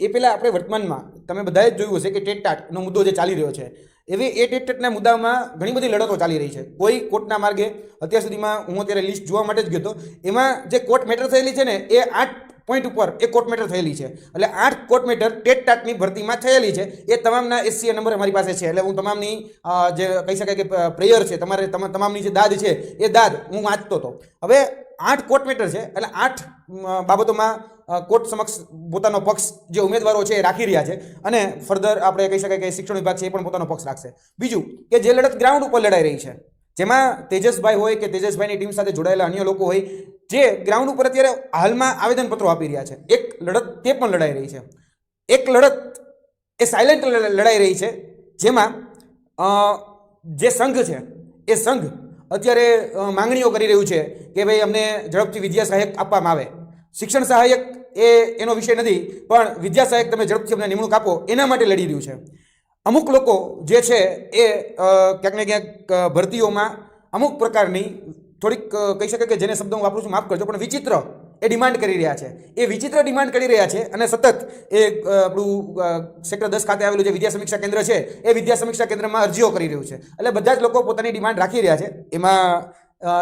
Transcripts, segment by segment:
એ પહેલાં આપણે વર્તમાનમાં તમે બધાએ જોયું હશે કે ટેટટાટનો મુદ્દો જે ચાલી રહ્યો છે. એવી એ ટેટટાટના મુદ્દામાં ઘણી બધી લડતો ચાલી રહી છે. કોઈ કોર્ટના માર્ગે અત્યાર સુધીમાં હું અત્યારે લિસ્ટ જોવા માટે જ ગયો હતો. એમાં જે કોર્ટ મેટર થયેલી છે ને, એ આઠ પોઈન્ટ ઉપર એ કોર્ટ મેટર થયેલી છે. એટલે આઠ કોર્ટ મેટર ટેટ ટાટની ભરતીમાં થયેલી છે. એ તમામના એસસીએ નંબર અમારી પાસે છે. એટલે હું તમામની જે કહી શકાય કે પ્રેયર છે, તમારે, તમા- તમામની જે દાદ છે, એ દાદ હું વાંચતો હતો. હવે આઠ કોર્ટ મેટર છે. એટલે આઠ બાબતોમાં કોર્ટ સમક્ષ પોતાનો પક્ષ જે ઉમેદવારો છે એ રાખી રહ્યા છે. અને ફર્ધર આપણે કહી શકાય કે શિક્ષણ વિભાગ છે એ પણ પોતાનો પક્ષ રાખશે. બીજું કે જે લડત ગ્રાઉન્ડ ઉપર લડાઈ રહી છે, જેમાં તેજસભાઈ હોય કે તેજસભાઈની ટીમ સાથે જોડાયેલા અન્ય લોકો હોય, જે ગ્રાઉન્ડ ઉપર અત્યારે હાલમાં આવેદનપત્રો આપી રહ્યા છે. એક લડત તે પણ લડાઈ રહી છે. એક લડત એ સાયલેન્ટ લડાઈ રહી છે, જેમાં જે સંઘ છે, એ સંઘ અત્યારે માંગણીઓ કરી રહ્યું છે કે ભાઈ અમને ઝડપથી વિદ્યા સહાયક આપવામાં આવે. શિક્ષણ સહાયક એ એનો વિષય નથી, પણ વિદ્યા સહાયક તમે ઝડપથી અમને નિમણૂક આપો, એના માટે લડી રહ્યું છે. અમુક લોકો જે છે એ ક્યાંક ને ક્યાંક ભરતીઓમાં અમુક પ્રકારની થોડીક કહી શકાય કે જેને શબ્દ હું વાપરું છું, માફ કરજો, પણ વિચિત્ર એ ડિમાન્ડ કરી રહ્યા છે. એ વિચિત્ર ડિમાન્ડ કરી રહ્યા છે અને સતત એ આપણું સેક્ટર દસ ખાતે આવેલું જે વિદ્યા સમીક્ષા કેન્દ્ર છે, એ વિદ્યા સમીક્ષા કેન્દ્રમાં અરજીઓ કરી રહ્યું છે. એટલે બધા જ લોકો પોતાની ડિમાન્ડ રાખી રહ્યા છે. એમાં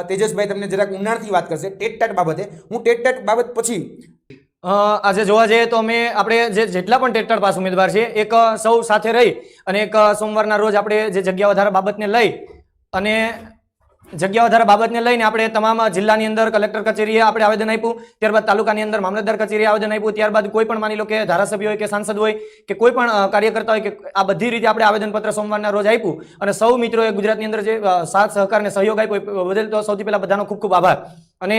તેજસભાઈ તમને જરાક ઊંડાણથી વાત કરશે. ટેટ ટાટ બાબતે. હું ટેટ ટાટ બાબત પછી આજે જોવા જઈએ તો અમે, આપણે જે જેટલા પણ ટેક્ટર પાસ ઉમેદવાર છે, એક સૌ સાથે રહી અને એક સોમવારના રોજ આપણે જે જગ્યા વધારા બાબતને લઈ અને જગ્યા વધારા બાબતને લઈને આપણે તમામ જિલ્લાની અંદર કલેક્ટર કચેરીએ આપણે આવેદન આપ્યું. ત્યારબાદ તાલુકાની અંદર મામલતદાર કચેરીએ આવેદન આપ્યું. ત્યારબાદ કોઈ પણ માની લો કે ધારાસભ્ય હોય કે સાંસદ હોય કે કોઈ પણ કાર્યકર્તા હોય કે આ બધી રીતે આપણે આવેદનપત્ર સોમવારના રોજ આપ્યું. અને સૌ મિત્રોએ ગુજરાતની અંદર જે સાથ સહકાર અને સહયોગ આપ્યો બદલ તો સૌથી પહેલા બધાનો ખૂબ ખૂબ આભાર. અને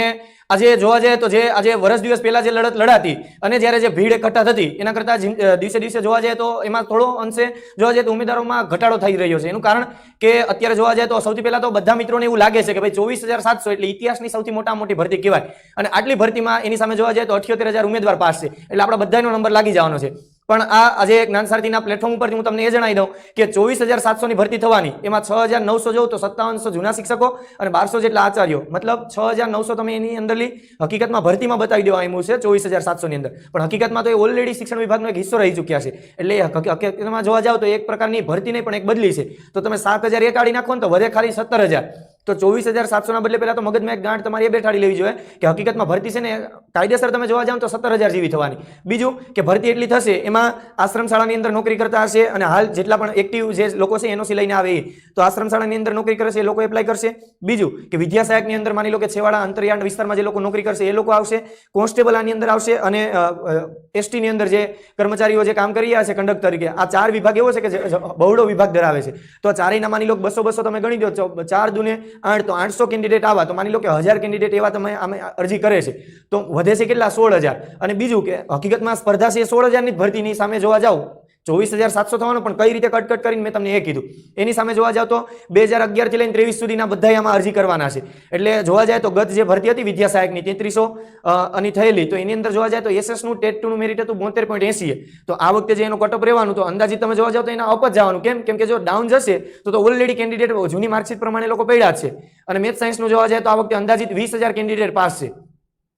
આજે જોવા જઈએ તો જે આજે વર્ષ દિવસ પહેલા જે લડત લડાતી અને જ્યારે જે ભીડ એકઠા થતી, એના કરતા દિવસે દિવસે જોવા જઈએ તો એમાં થોડો અંશે જોવા જઈએ તો ઉમેદવારોમાં ઘટાડો થઈ રહ્યો છે. એનું કારણ કે અત્યારે જોવા જાય તો સૌથી પહેલા તો બધા મિત્રોને એવું લાગે છે કે ભાઈ ચોવીસ હજાર સાતસો એટલે ઇતિહાસની સૌથી મોટા મોટી ભરતી કહેવાય. અને આટલી ભરતીમાં એની સામે જોવા જાય તો અઠ્યોતેર હજાર ઉમેદવાર પાસ છે. એટલે આપણા બધાનો નંબર લાગી જવાનો છે. પણ આ આજે એક સારથીના પ્લેટફોર્મ ઉપરથી હું તમને એ જણાવી દઉં કે ચોવીસ હજાર સાતસોની ભરતી થવાની, એમાં છ હજાર નવસો જોઉં તો સત્તાવનસો જૂના શિક્ષકો અને બારસો જેટલા આચાર્યો. મતલબ છ હજાર નવસો તમે એની અંદરલી હકીકતમાં ભરતીમાં બતાવી દેવા આવ્યું છે ચોવીસ હજાર સાતસોની અંદર. પણ હકીકતમાં તો એ ઓલરેડી શિક્ષણ વિભાગનો એક હિસ્સો રહી ચૂક્યા છે. એટલે હકીકતમાં જોવા જાવ તો એક પ્રકારની ભરતી નહીં પણ એક બદલી છે. તો તમે સાત હજાર એ કાઢી નાખો ને તો વધે ખાલી સત્તર હજાર. તો ચોવીસ હજાર સાતસોના બદલે પહેલાં તો મગજમાં એક ગાંઠ તમારી એ બેઠાડી લેવી જોઈએ કે હકીકતમાં ભરતી છે ને કાયદેસર તમે જોવા જાવ તો સત્તર હજાર જેવી થવાની. બીજું કે ભરતી એટલી થશે, એમાં આશ્રમ શાળાની અંદર નોકરી કરતા હશે અને હાલ જેટલા પણ એક્ટિવ જે લોકો છે એનઓસી લઈને આવે એ, તો આશ્રમ શાળાની અંદર નોકરી કરશે એ લોકો એપ્લાય કરશે. બીજું કે વિદ્યા સહાયકની અંદર માની લો કે છેવાડા અંતરિયાળ વિસ્તારમાં જે લોકો નોકરી કરશે એ લોકો આવશે, કોન્સ્ટેબલ આની અંદર આવશે અને એસટીની અંદર જે કર્મચારીઓ જે કામ કરી રહ્યા છે કંડક્ટર તરીકે, આ ચાર વિભાગ એવો છે કે બહોળો વિભાગ ધરાવે છે. તો આ ચારેયના માની લો બસો બસો તમે ગણી દો ચાર દુને આઠ તો આઠસો કેન્ડિડેટ આવા, તો માની લો કે હજાર કેન્ડિડેટ એવા તમે આમે અરજી કરે છે, તો વધે છે કેટલા? સોળ હજાર. અને બીજું કે હકીકતમાં સ્પર્ધા છે સોળ હજારની ભરતીની સામે જોવા જાવ ચોવીસ હજાર સાતસો થવાનું, પણ કઈ રીતે કટ કટ કરીને મેં તમને એ કીધું. એની સામે જોવા જાવ તો બે હજાર અગિયારથી લઈને ત્રેવીસ સુધીના બધા આમાં અરજી કરવાના છે. એટલે જોવા જાય તો ગત જે ભરતી હતી વિદ્યા સહાયકની તેત્રીસો અને થયેલી, તો એની અંદર જોવા જાય તો એસએસનું ટેટ ટુનું મેરિટ હતું બોતેર પોઈન્ટ એસી તો આ વખતે જે એનો કટઅપ રહેવાનું તો અંદાજિત તમે જોવા જાવ તો એના અપ જ જવાનું. કેમ? કેમ કે જો ડાઉન જશે, તો તો ઓલરેડી કેન્ડિડેટ જૂની માર્કશીટ પ્રમાણે લોકો પડ્યા છે. અને મેથ સાયન્સનું જોવા જાય તો આ વખતે અંદાજિત વીસ હજાર કેન્ડિડેટ પાસ છે.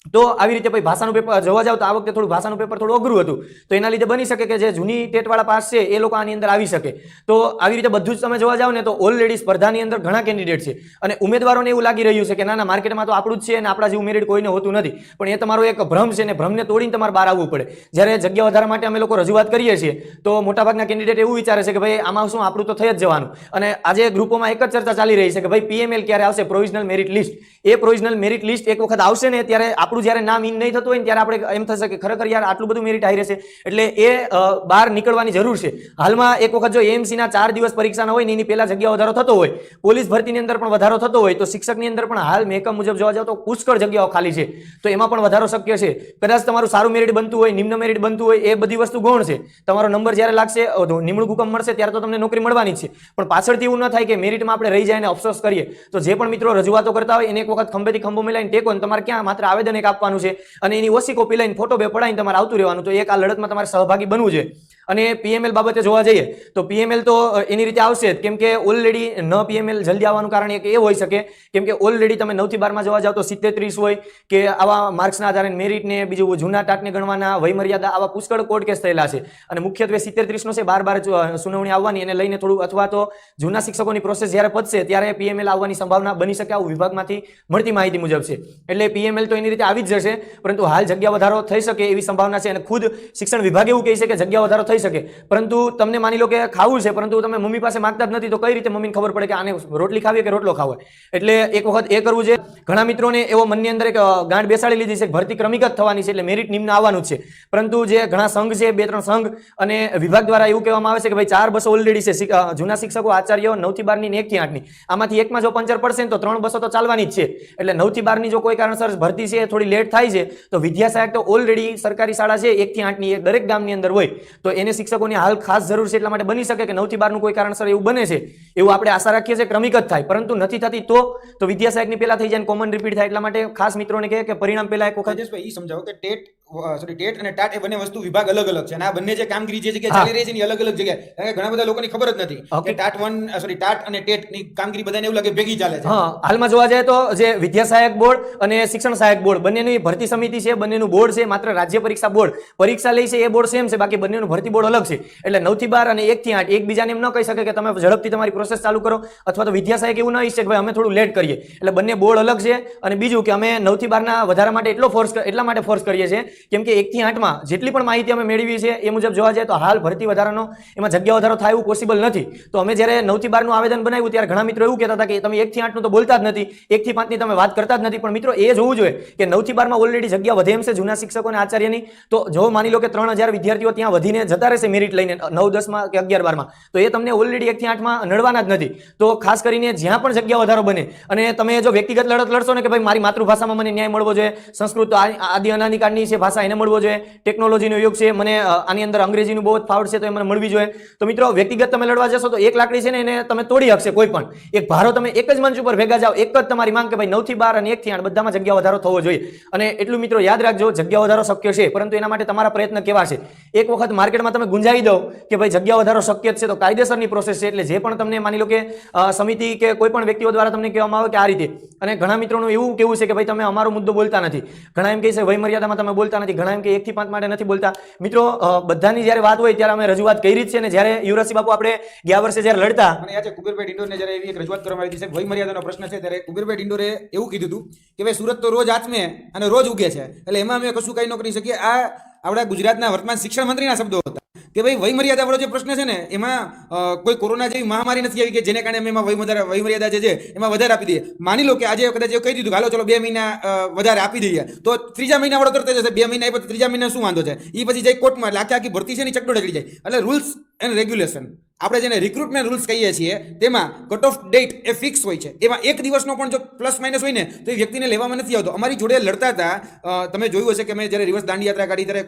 તો આવી રીતે ભાઈ ભાષાનું પેપર જોવા જાવ તો આ વખતે થોડું ભાષાનું પેપર થોડું અઘરું હતું. તો એના લીધે બની શકે કે જે જૂની ટેટવાળા પાસ છે એ લોકો આની અંદર આવી શકે. તો આવી રીતે બધું જ તમે જોવા જાવ ને તો ઓલરેડી સ્પર્ધાની અંદર ઘણા કેન્ડિડેટ છે. અને ઉમેદવારોને એવું લાગી રહ્યું છે કે ના માર્કેટમાં તો આપણું જ છે અને આપણા જેવું મેરિટ કોઈને હોતું નથી. પણ એ તમારો એક ભ્રમ છે ને ભ્રમને તોડીને તમારે બહાર આવવું પડે. જ્યારે જગ્યા વધારા માટે અમે લોકો રજૂઆત કરીએ છીએ, તો મોટાભાગના કેન્ડિડેટ એવું વિચારે છે કે ભાઈ, આમાં શું આપણું તો થઈ જ જવાનું. અને આજે ગ્રુપોમાં એક જ ચર્ચા ચાલી રહી છે કે ભાઈ પીએમએલ ક્યારે આવશે? પ્રોવિઝનલ મેરિટ લિસ્ટ એ પ્રોવિઝનલ મેરિટ લિસ્ટ એક વખત આવશે ને ત્યારે આપણું જ્યારે નામ ઇન નહીં થતું હોય ત્યારે આપણે એમ થશે કે ખરેખર યાર આટલું બધું મેરિટ આવી રહેશે. એટલે એ બહાર નીકળવાની જરૂર છે. હાલમાં એક વખત જો એએમસીના ચાર દિવસ પરીક્ષાના હોય ને એની પહેલા જગ્યા વધારો થતો હોય, પોલીસ ભરતીની અંદર પણ વધારો થતો હોય, તો શિક્ષકની અંદર પણ હાલ મહેકમ મુજબ જોવા જાવ તો પુષ્કળ જગ્યાઓ ખાલી છે. તો એમાં પણ વધારો શક્ય છે. કદાચ તમારું સારું મેરિટ બનતું હોય, નિમ્ન મેરિટ બનતું હોય, એ બધી વસ્તુ ગૌણ છે. તમારો નંબર જ્યારે લાગશે નિમણૂક હુકમ મળશે ત્યારે તો તમને નોકરી મળવાની છે. પણ પાછળથી એવું ન થાય કે મેરિટમાં આપણે રહી જાય અને અફસોસ કરીએ. તો જે પણ મિત્રો રજૂઆતો કરતા હોય, એને એક વખત ખંભેથી ખંભો મિલાઈને ટેકો તમારે ક્યાં માત્ર આવેદન આપવાનું છે. અને એની ઓછી કોપી લઈને ફોટો બે પડાવીને તમારે આવતું રહેવાનું. તો એક આ લડતમાં તમારે સહભાગી બનવું છે. અને પીએમએલ બાબતે જોવા જઈએ, તો પીએમએલ તો એની રીતે આવશે જ. કેમ કે ઓલરેડી ન પીએમએલ જલ્દી આવવાનું કારણ એક એ હોઈ શકે. કેમ કે ઓલરેડી તમે નવથી બારમાં જોવા જાઓ તો સિત્તેર ત્રીસ હોય કે આવા માર્ક્સના આધારે મેરિટને, બીજું જૂના ટાટને ગણવાના, વયમર્યાદા, આવા પુષ્કળ કોર્ટ કેસ થયેલા છે. અને મુખ્યત્વે સિત્તેર ત્રીસનો છે, બાર બાર સુનાવણી આવવાની એને લઈને થોડું અથવા તો જૂના શિક્ષકોની પ્રોસેસ જ્યારે પતશે ત્યારે પીએમએલ આવવાની સંભાવના બની શકે આવું વિભાગમાંથી મળતી માહિતી મુજબ છે. એટલે પીએમએલ તો એની રીતે આવી જ જશે, પરંતુ હાલ જગ્યા વધારો થઈ શકે એવી સંભાવના છે અને ખુદ શિક્ષણ વિભાગ એવું કહે છે કે જગ્યા વધારો થઈ શકે. પરંતુ તમને માની લો કે ખાવું છે, પરંતુ તમે મમ્મી પાસે માંગતા જ નથી, તો કઈ રીતે મમ્મીને ખબર પડે કે આને રોટલી ખાવી કે રોટલો ખાવો એટલે એક વખત એ કરવું છે. ઘણા મિત્રોને એવો મનની અંદર એક ગાંઠ બેસાડી લીધી છે ભરતી ક્રમિક થવાની છે, એટલે મેરિટ નિમ્ન આવવાનું છે. પરંતુ જે ઘણા સંઘ છે, બે ત્રણ સંઘ, અને વિભાગ દ્વારા એવું કહેવામાં આવે છે કે ભાઈ ચાર બસો ઓલરેડી છે જૂના શિક્ષકો, આચાર્યો, નવથી બારની ને એકથી આઠની. આમાંથી એકમાં જો પંચર પડશે તો ત્રણ બસો તો ચાલવાની જ છે. એટલે નવથી બારની જો કોઈ કારણસર ભરતી છે, થોડી લેટ થાય છે, તો વિદ્યા સહાયક તો ઓલરેડી સરકારી શાળા છે, એકથી આઠની એ દરેક ગામની અંદર હોય. તો એને શિક્ષકોની હાલ ખાસ જરૂર છે એટલા માટે બની શકે કે નવથી બારનું કોઈ કારણસર એવું બને છે, એવું આપણે આશા રાખીએ છીએ, ક્રમિક જ થાય. પરંતુ નથી થતી તો તો વિદ્યા સહાયકની પહેલા થઈ જાય કોમન રિપીટ થાય એટલા માટે ખાસ મિત્રોને કહે કે પરિણામ પહેલા એક વખત રાજેશભાઈ સમજાવો કે ટેટ સોરી ટેટ અને ટાટ એ બંને વસ્તુ વિભાગ અલગ અલગ છે. અને આ બંને જે કામગીરી જે જગ્યાએ ચાલી રહી છે એની અલગ અલગ જગ્યાએ. કારણ કે ઘણા બધા લોકોની ખબર જ નથી કે ટાટ વન સોરી ટાટ અને ટેટની કામગીરી બધાને એવું લાગે ભેગી ચાલે છે. હા હાલમાં જોવા જાય તો જે વિદ્યા સહાયક બોર્ડ અને શિક્ષણ સહાયક બોર્ડ બંનેની ભરતી સમિતિ છે બંનેનું બોર્ડ છે માત્ર રાજ્ય પરીક્ષા બોર્ડ. પરીક્ષા લે છે એ બોર્ડ સેમ છે બાકી બંનેનું ભરતી બોર્ડ અલગ છે. એટલે નવથી બાર અને એકથી આઠ એકબીજાને એમ ન કહી શકે કે તમે ઝડપથી તમારી પ્રોસેસ ચાલુ કરો અથવા તો વિદ્યા સહાયક એવું ન ઈચ્છે કે ભાઈ અમે થોડું લેટ કરીએ. એટલે બંને બોર્ડ અલગ છે અને બીજું કે અમે નવથી બારના વધારા માટે એટલો ફોર્સ એટલા માટે ફોર્સ કરીએ છીએ કેમ કે એકથી આઠમાં જેટલી પણ માહિતી અમે મેળવી છે એ મુજબ જોવા જાય તો હાલ ભરતી વધારાનો એમાં જગ્યા વધારો થાય એવું પોસિબલ નથી. તો અમે જ્યારે નવથી બારનું આવેદન બનાવ્યું ત્યારે ઘણા મિત્રો એવું કહેતા હતા કે તમે એકથી આઠનું તો બોલતા જ નથી, એકથી પાંચની તમે વાત કરતા જ નથી. પણ મિત્રો એ જોવું જોઈએ કે નવથી બારમાં ઓલરેડી જગ્યા વધે એમ છે જૂના શિક્ષકો અને આચાર્યની. તો જો માની લો કે ત્રણ વિદ્યાર્થીઓ ત્યાં વધીને જતા રહેશે મેરિટ લઈને નવ, દસમાં કે અગિયાર, બારમાં, તો એ તમને ઓલરેડી એકથી આઠમાં નડવાના જ નથી. તો ખાસ કરીને જ્યાં પણ જગ્યા વધારો બને અને તમે જો વ્યક્તિગત લડત લડશો ને કે ભાઈ મારી માતૃભાષામાં મને ન્યાય મળવો જોઈએ, સંસ્કૃત આદિ અનાદિકાળની છે, ભાષા એને મળવો જોઈએ. ટેકનોલોજીનો યુગ છે. મને આની અંદર અંગ્રેજીનું બહુ જ ફાવડ છે તો એ મને મળવી જોઈએ. તો મિત્રો, વ્યક્તિગત તમે લડવા જશો તો એક લાકડી છે ને એને તમે તોડી શકશે કોઈ પણ. એક ભારો તમે એક જ મંચ ઉપર ભેગા જાઓ, એક જ તમારી માંગ કે ભાઈ નવથી બાર અને એકથી આઠ બધામાં જગ્યા વધારો થવો જોઈએ. અને એટલું મિત્રો યાદ રાખજો, જગ્યા વધારો શક્ય છે, પરંતુ એના માટે તમારા પ્રયત્ન કેવા છે? એક વખત માર્કેટમાં તમે ગુંજાવી દો કે ભાઈ જગ્યા વધારો શક્ય છે, તો કાયદેસરની પ્રોસેસ છે એટલે જે પણ તમને માની લો કે સમિતિ કે કોઈ પણ વ્યક્તિઓ દ્વારા તમને કહેવામાં આવે કે આ રીતે. અને ઘણા મિત્રોનું એવું કેવું છે કે ભાઈ તમે અમારો મુદ્દો બોલતા નથી. ઘણા એમ કહે છે, વયમર્યાદામાં તમે બોલતા નથી. ઘણા એમ કે એકથી પાંચ માટે નથી બોલતા. મિત્રો બધાની જ્યારે વાત હોય ત્યારે અમે રજૂઆત કરી જ છે ને જ્યારે યુવરાજસિંહ બાપુ આપણે ગયા વર્ષે જ્યારે લડતા અને આજે કુબેરભાઈ ડિંડોરને જ્યારે એવી એક રજૂઆત કરવામાં આવી છે વયમર્યાદાનો પ્રશ્ન છે, ત્યારે કુબેરભાઈ ડિંડોરે એવું કીધું હતું કે ભાઈ, સુરત તો રોજ આચમે અને રોજ ઉગે છે. એટલે એમાં અમે કશું કંઈ ન કરી શકીએ. આ આપણા ગુજરાતના વર્તમાન શિક્ષણ મંત્રીના શબ્દો હતા. કે ભાઈ વયમર્યાદા વાળો જે પ્રશ્ન છે ને, એમાં કોઈ કોરોના જેવી મહામારી નથી આવી કે જેને કારણે અમે એમાં વયમર્યાદા વયમર્યાદા જે છે, એમાં વધારે આપી દઈએ. માની લો કે આજે કદાચ કહી દીધું હાલો, ચલો, બે મહિના વધારે આપી દઈએ. તો ત્રીજા મહિના વાળો તરત જશે, બે મહિના તો ત્રીજા મહિના શું વાંધો છે? એ પછી જઈ કોર્ટમાં, એટલે આખી આખી ભરતી છે ને ચકડો નીકળી જાય. એટલે રૂલ્સ એન્ડ રેગ્યુલેશન આપણે જેને રિક્રુટમેન્ટ રૂલ્સ કહીએ છીએ તેમાં કટ ઓફ ડેટ એ ફિક્સ હોય છે. એમાં એક દિવસનો પણ જો પ્લસ માઇનસ હોય ને તો એ વ્યક્તિને લેવામાં નથી આવતો. અમારી જોડે લડતા હતા તમે જોયું હશે કે અમે જ્યારે રિવર્સ દાંડી યાત્રા કાઢી ત્યારે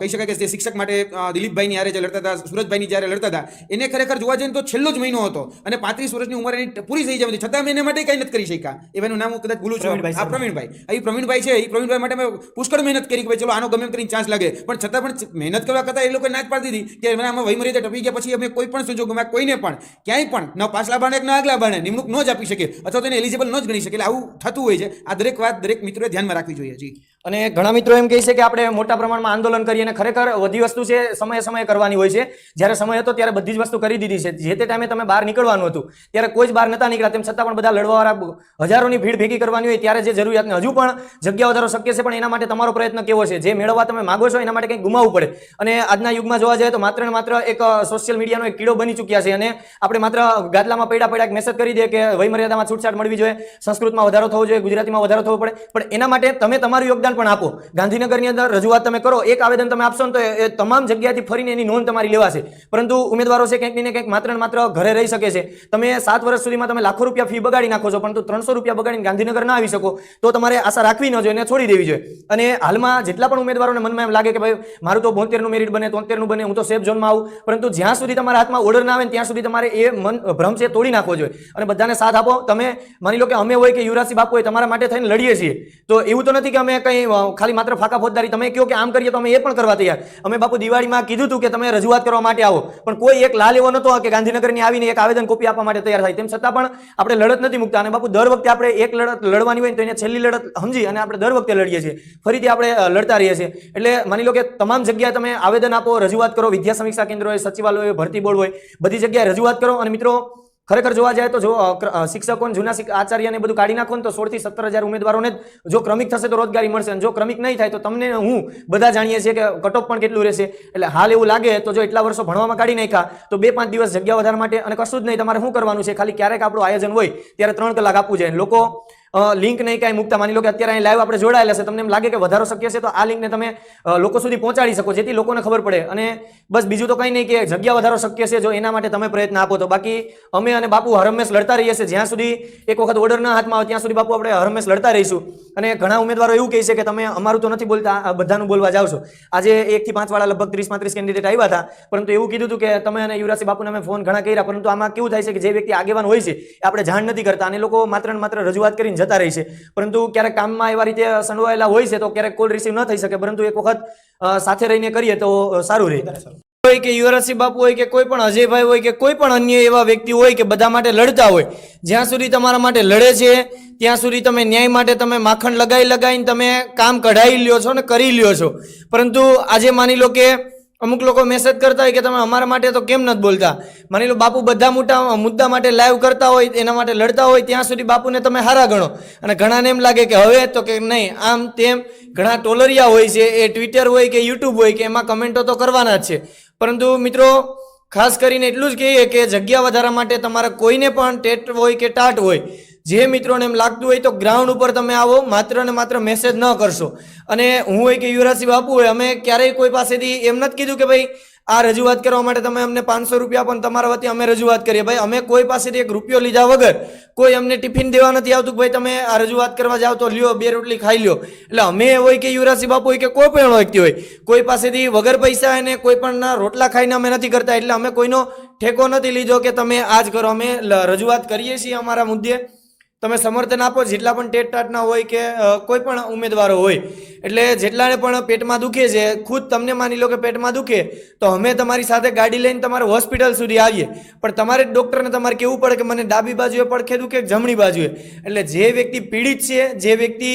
કહી શકાય કે જે શિક્ષક માટે દિલીપભાઈની હારે જે લડતા હતા સુરજભાઈની જ્યારે લડતા હતા એને ખરેખર જોવા જઈએ તો છેલ્લો જ મહિનો હતો અને પાંત્રીસ વર્ષની ઉંમર એની પૂરી થઈ જવાની છતાં મેં એને માટે કંઈ નથી કરી શક્યા. એનું નામ હું કદાચ ભૂલું છું. આ પ્રવીણભાઈ. આ પ્રવીણભાઈ છે. એ પ્રવીણભાઈ માટે મેં પુષ્કળ મહેનત કરી કે ભાઈ ચલો આનો ગમે કરીને ચાન્સ લાગે. પણ છતાં પણ મહેનત કરવા કરતાં એ લોકોએ ના જ પાડી દીધી કે મને આમાં વયમર્યાદા ટપી ગયા પછી અમે કોઈ પણ સંજોગોમાં કોઈને પણ ક્યાંય પણ ન પાછલા બાણે ન આગલા બાણે નિમણૂક ન જ આપી શકે અથવા તો એને એલિજિબલ ન જ ગણી શકે એટલે આવું થતું હોય છે. આ દરેક વાત દરેક મિત્રોએ ધ્યાનમાં રાખવી જોઈએ. જી. અને ઘણા મિત્રો એમ કહે છે કે આપણે મોટા પ્રમાણમાં આંદોલન કરીએ અને ખરેખર બધી વસ્તુ છે સમયે સમયે કરવાની હોય છે. જ્યારે સમય હતો ત્યારે બધી જ વસ્તુ કરી દીધી છે. જે તે ટાઈમે તમે બહાર નીકળવાનું હતું, ત્યારે કોઈ જ બહાર નતા નીકળ્યા. તેમ છતાં પણ બધા લડવાવાળા હજારોની ભીડ ભેગી કરવાની હોય ત્યારે જે જરૂરિયાતને હજુ પણ જગ્યા વધારો શક્ય છે, પણ એના માટે તમારો પ્રયત્ન કેવો છે? જે મેળવવા તમે માગો છો, એના માટે કંઈક ગુમાવવું પડે. અને આજના યુગમાં જોવા જઈએ તો માત્ર ને માત્ર એક સોશિયલ મીડિયાનો એક કીડો બની ચૂક્યા છે. અને આપણે માત્ર ગાદલામાં પડ્યા પડ્યા મેસેજ કરી દે કે વયમર્યાદામાં છૂટછાટ મળવી જોઈએ, સંસ્કૃતમાં વધારો થવો જોઈએ, ગુજરાતીમાં વધારો થવો પડે. પણ એના માટે તમે તમારું યોગદાન પણ આપો. ગાંધીનગરની અંદર રજૂઆત તમે કરો, એક આવેદન તમે આપશો ને તો એ તમામ જગ્યાથી ફરીને એની નોંધ તમારી લેવાશે. પરંતુ ઉમેદવારો છે કંઈક ને કંઈક માત્ર માત્ર ઘરે રહી શકે છે. તમે સાત વર્ષ સુધીમાં તમે લાખો રૂપિયા ફી બગાડી નાખો છો, પરંતુ ત્રણસો રૂપિયા બગાડીને ગાંધીનગર ના આવી શકો, તો તમારે આશા રાખવી ન જોઈએ અને છોડી દેવી જોઈએ. અને હાલમાં જેટલા પણ ઉમેદવારોને મનમાં એમ લાગે કે ભાઈ, મારું તો બોતેરનું મેરિટ બને, તોતેરનું બને, હું તો સેફ ઝોનમાં આવું, પરંતુ જ્યાં સુધી તમારા હાથમાં ઓર્ડર ના આવે ત્યાં સુધી તમારે એ મન, ભ્રમ છે તોડી નાખવો જોઈએ. અને બધાને સાથ આપો. તમે માની લો કે અમે હોય કે યુવરાજસિંહ બાપુ હોય, તમારા માટે થઈને લડીએ છીએ. તો એવું તો નથી કે અમે કંઈ ખાલી માત્ર ફાકા ફોજદારી તમે કહો કે આમ કરીએ તો અમે એ પણ કરવા તૈયાર. અમે બાપુ દિવાળીમાં કીધું હતું કે તમે રજૂઆત કરવા માટે આવો. પણ કોઈ એક લાલ એવો નતો કે ગાંધીનગરની આવીને એક આવેદન કોપી આપવા માટે તૈયાર થાય. તેમ છતાં પણ આપણે લડત નથી મૂકતા અને બાપુ દર વખતે આપણે એક લડત લડવાની હોય તો એને છેલ્લી લડત સમજી અને આપણે દર વખતે લડીએ છીએ. ફરીથી આપણે લડતા રહીએ છીએ. એટલે માની લો કે તમામ જગ્યાએ તમે આવેદન આપો, રજૂઆત કરો, વિદ્યા સમીક્ષા કેન્દ્ર હોય, સચિવાલય હોય, ભરતી બોર્ડ હોય, બધી જગ્યાએ રજૂઆત કરો. અને મિત્રો ખરેખર જોવા જાય તો જો શિક્ષકો જૂના આચાર્યને બધું કાઢી નાખો ને તો સોળથી સત્તર હજાર ઉમેદવારોને જો ક્રમિક થશે તો રોજગારી મળશે અને જો ક્રમિક નહીં થાય તો તમને હું બધા જાણીએ છીએ કે કટઓફ પણ કેટલું રહેશે. એટલે હાલ એવું લાગે તો જો એટલા વર્ષો ભણવામાં કાઢી નાખ્યા તો બે પાંચ દિવસ જગ્યા વધારવા માટે અને કશું જ નહીં, તમારે શું કરવાનું છે? ખાલી ક્યારેક આપણું આયોજન હોય ત્યારે ત્રણ કલાક આપવું જોઈએ. લોકો લિંક નહીં કાંઈ મૂકતા. માની લો કે અત્યારે અહીં લાઈવ આપણે જોડાયેલા છે. તમને એમ લાગે કે વધારો શક્ય છે, તો આ લિંકને તમે લોકો સુધી પહોંચાડી શકો, જેથી લોકોને ખબર પડે. અને બસ બીજું તો કંઈ નહીં કે જગ્યા વધારો શક્ય છે, જો એના માટે તમે પ્રયત્ન આપો તો. બાકી અમે અને બાપુ હરમેશ લડતા રહીએ છીએ. જ્યાં સુધી એક વખત ઓર્ડર ના હાથમાં આવે, ત્યાં સુધી બાપુ આપણે હરમેશ લડતા રહીશું. અને ઘણા ઉમેદવારો એવું કહે છે કે તમે અમારું તો નથી બોલતા બધાનું બોલવા જાવ છો. આજે એક પાંચવાળા પાંચ વાળા લગભગ ત્રીસ પાંત્રીસ કેન્ડિડેટ આવ્યા હતા. પરંતુ એવું કીધું હતું કે તમે અને યુવરાજસિંહ બાપુને અમે ફોન ઘણા કર્યા, પરંતુ આમાં કેવું થાય છે કે જે વ્યક્તિ આગેવાન હોય છે આપણે જાણ નથી કરતા. અને લોકો માત્ર ને માત્ર રજૂઆત કરીને જતા રહે છે. પરંતુ ક્યારેક કામમાં એવા રીતે સંડવાયેલા હોય છે તો ક્યારેક કોલ રિસીવ ન થઈ શકે. પરંતુ એક વખત સાથે રહીને કરીએ તો સારું રહે. હોય કે યુવરાજસિંહ બાપુ હોય કે કોઈ પણ અજયભાઈ હોય કે કોઈ પણ અન્ય એવા વ્યક્તિ હોય કે બધા માટે લડતા હોય જ્યાં સુધી તમારા માટે લડે છે ત્યાં સુધી તમે ન્યાય માટે તમે માખણ લગાવી લગાવીને તમે કામ કઢાવી લ્યો છો ને કરી લ્યો છો. પરંતુ આજે માની લો કે અમુક લોકો મેસેજ કરતા હોય કે તમે અમારા માટે તો કેમ નથી બોલતા? માની લો બાપુ બધા મોટા મુદ્દા માટે લાઈવ કરતા હોય, એના માટે લડતા હોય, ત્યાં સુધી બાપુને તમે હારા ગણો. અને ઘણાને એમ લાગે કે હવે તો કે નહીં, આમ તેમ ઘણા ટોલરિયા હોય છે, એ ટ્વિટર હોય કે યુટ્યુબ હોય કે એમાં કમેન્ટો તો કરવાના જ છે. પરંતુ મિત્રો, ખાસ કરીને એટલું જ કહીએ કે જગ્યા વધારા માટે તમારે કોઈને પણ ટેટ હોય કે ટાટ હોય જે મિત્રોને એમ લાગતું હોય તો ગ્રાઉન્ડ ઉપર તમે આવો, માત્ર ને માત્ર મેસેજ ન કરશો. અને હું હોય કે યુવરાજસિંહ બાપુ હોય, અમે ક્યારેય કોઈ પાસેથી એમ નથી કીધું કે ભાઈ, આ રજૂઆત કરવા માટે તમે અમને પાંચસો રૂપિયા પણ તમારા વતી અમે રજૂઆત કરીએ. ભાઈ, અમે કોઈ પાસેથી એક રૂપિયો લીધા વગર કોઈ અમને ટિફિન દેવા નથી આવતું ભાઈ, તમે આ રજૂઆત કરવા જાઓ તો લ્યો, બે રોટલી ખાઈ લ્યો. એટલે અમે હોય કે યુવરાજસિંહ બાપુ હોય કે કોઈ પણ વ્યક્તિ હોય, કોઈ પાસેથી વગર પૈસા અને કોઈ પણ રોટલા ખાઈને અમે નથી કરતા. એટલે અમે કોઈનો ઠેકો નથી લીધો કે તમે આ જ કરો. અમે રજૂઆત કરીએ છીએ અમારા મુદ્દે. તમે સમર્થન આપો, જેટલા પણ ટેટ ટાટના હોય કે કોઈ પણ ઉમેદવારો હોય. એટલે જેટલાને પણ પેટમાં દુખે છે, ખુદ તમને માની લો કે પેટમાં દુખે, તો અમે તમારી સાથે ગાડી લઈને તમારે હોસ્પિટલ સુધી આવીએ. પણ તમારે ડૉક્ટરને તમારે કહેવું પડે કે મને ડાબી બાજુએ પડખે દુખે કે જમણી બાજુએ. એટલે જે વ્યક્તિ પીડિત છે, જે વ્યક્તિ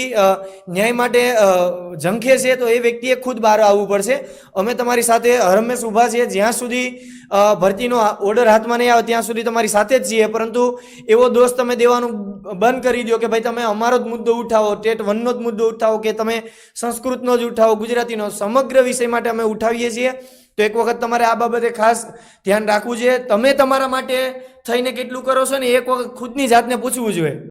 ન્યાય માટે ઝંખે છે, તો એ વ્યક્તિએ ખુદ બહાર આવવું પડશે. અમે તમારી સાથે હરમેશ ઊભા છીએ, જ્યાં સુધી ભરતીનો ઓર્ડર હાથમાં નહીં આવે, ત્યાં સુધી તમારી સાથે જ છીએ. પરંતુ એવો દોષ તમે દેવાનું બંધ કરી દો કે ભાઈ તમે અમારો જ મુદ્દો ઉઠાવો, ટેટ વનનો જ મુદ્દો ઉઠાવો કે તમે સંસ્કૃતનો જ ઉઠાવો, ગુજરાતીનો, સમગ્ર વિષય માટે અમે ઉઠાવીએ છીએ. તો એક વખત તમારે આ બાબતે ખાસ ધ્યાન રાખવું જોઈએ તમે તમારા માટે થઈને કેટલું કરો છો ને એક વખત ખુદની જાતને પૂછવું જોઈએ.